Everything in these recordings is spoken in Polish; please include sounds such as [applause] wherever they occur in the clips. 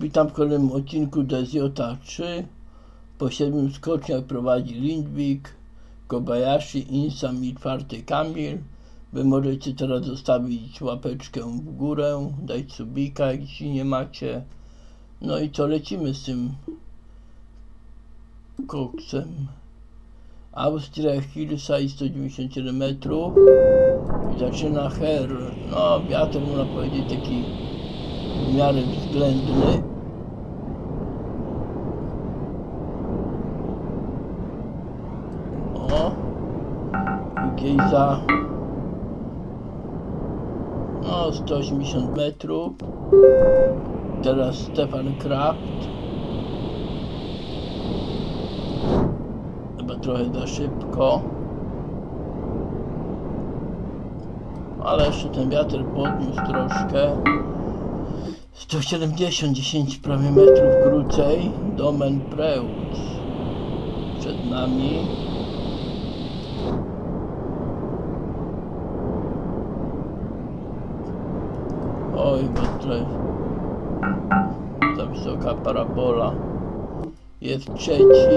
Witam w kolejnym odcinku DSJ3. Po siedmiu skoczniach prowadzi Lindwik, Kobayashi, Insam i czwarty Kamil. Wy możecie teraz zostawić łapeczkę w górę, dać subika, jeśli nie macie. No i co, lecimy z tym koksem. Austria, Hillside 197 metrów. Zaczyna her. No, wiatr można powiedzieć taki w miarę względny. O, Gejza. No, 180 metrów. Teraz Stefan Kraft. Chyba trochę za szybko. Ale jeszcze ten wiatr podniósł troszkę. 170, 10 prawie metrów krócej. Domen Preutz. Przed nami. Oj, bo za wysoka parabola. Jest trzeci.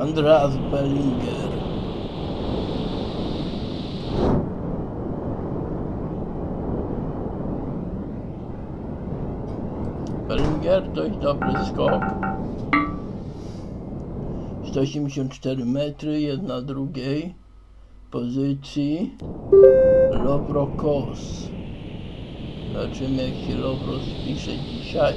Andreas Bellinger. Bellinger dość dobry skok. 184 metry, jedna drugiej pozycji. Lowro Kos. Zobaczymy jak się Lowro spisze dzisiaj.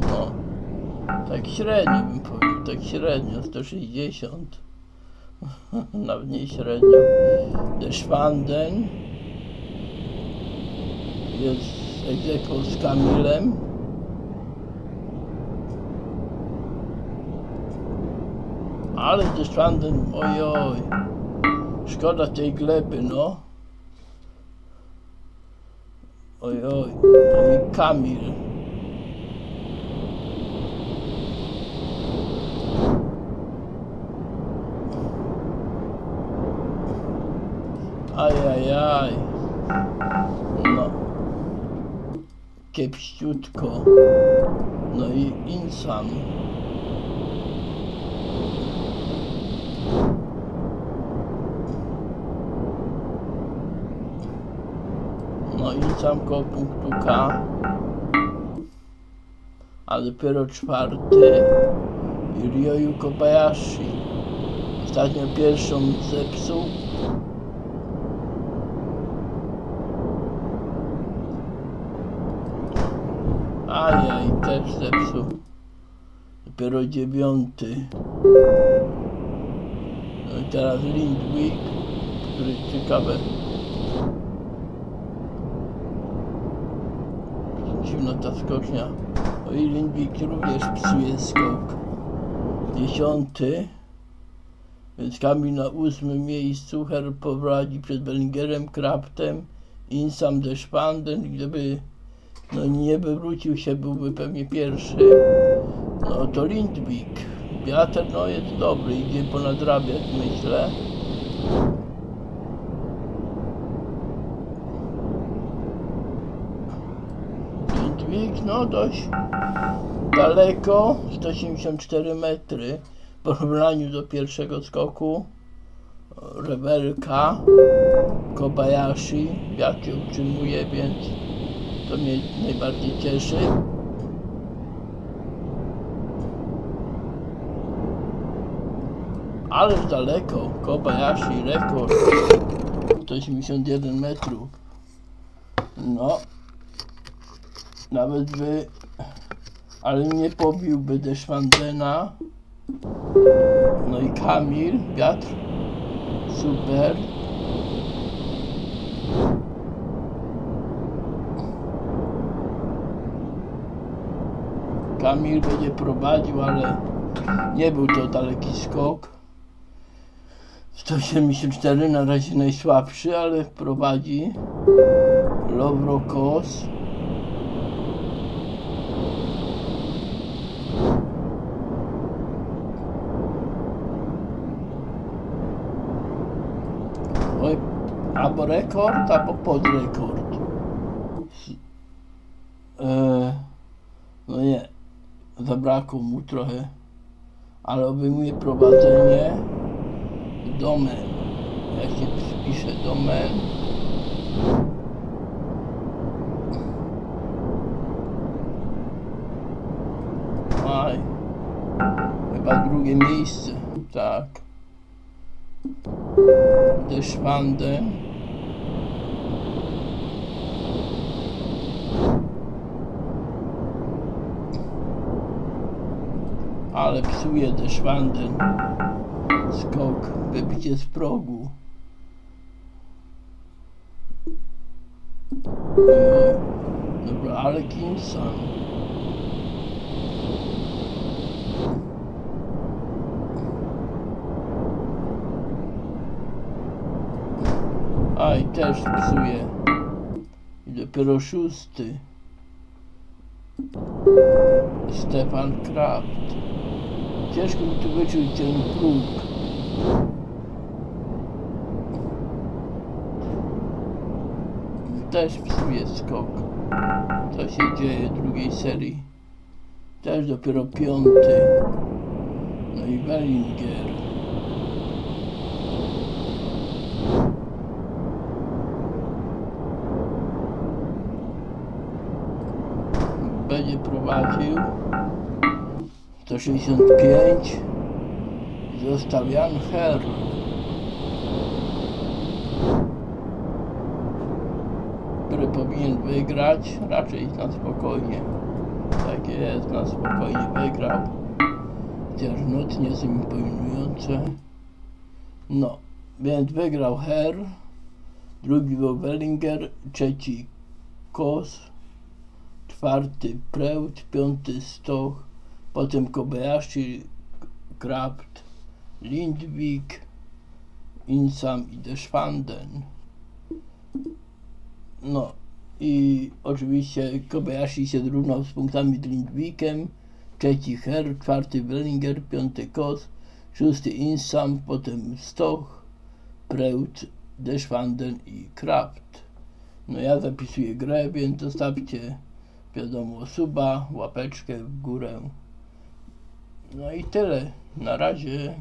No, tak średnio bym powiedział, tak średnio, 160. [laughs] Nawet nie średnio. Deszwanden jest egzekwo z Kamilem. Ale Deszwanden, ojoj. Szkoda tej gleby, no. Ojoj. No i Kamil. Ajajaj. No. Kiepściutko. No i Insam. Insam koło punktu K. A dopiero czwarty. Ryoyu Kobayashi. Ostatnio pierwszą zepsuł. Ajaj, też zepsuł. Dopiero dziewiąty. No i teraz Lindwik, który ciekawe. Dziwna ta skocznia. O i Lindwik również psuje skok. Dziesiąty. Więc Kamil na ósmym miejscu. Her prowadzi przed Bellingerem, Kraftem, Insam Deszpanden. Gdyby no nie wywrócił się, byłby pewnie pierwszy. No to Lindwik. Wiatr no jest dobry, idzie ponadrabiać myślę. Lindwik no dość daleko, 174 metry w porównaniu do pierwszego skoku. Rewelka, Kobayashi, wiatr się utrzymuje, więc to mnie najbardziej cieszy. Ależ daleko, Kobayashi rekord 181 metrów. No, nawet by, ale nie pobiłby Deszwandena. No i Kamil, wiatr, super. Kamil będzie prowadził, ale nie był to daleki skok. 174 na razie najsłabszy, ale prowadzi. Lowro Kos. Oj, a albo rekord, albo podrekord. E, no nie, zabrakło mu trochę, ale obejmuje prowadzenie domen. Jak się pisze domen, Aj, chyba drugie miejsce, tak. Deschwanden. Ale psuje Deschwanden. Skok, wybicie z progu. Dobra, ale Kinson. Aj, też psuje. I dopiero szósty. Stefan Kraft. Ciężko mi tu wyczuć ten próg. Też psuje skok. Co się dzieje drugiej serii. Też dopiero piąty. No i Bellinger. będzie prowadził 165 i został Jan Herr który powinien wygrać? Raczej na spokojnie. Tak jest, na spokojnie wygrał. Chociaż noc nie są imponujące no, więc wygrał Herr drugi był Wellinger trzeci Kos. Czwarty Preut, piąty Stoch, potem Kobayashi, Kraft, Lindwik, Insam i Deschwanden. No i oczywiście Kobayashi się zrównał z punktami z Lindwikiem, trzeci Herr, czwarty Wellinger, piąty Kos, szósty Insam, potem Stoch, Preut, Deschwanden i Kraft. No ja zapisuję grę, więc zostawcie wiadomo, suba, łapeczkę w górę. No i tyle. Na razie.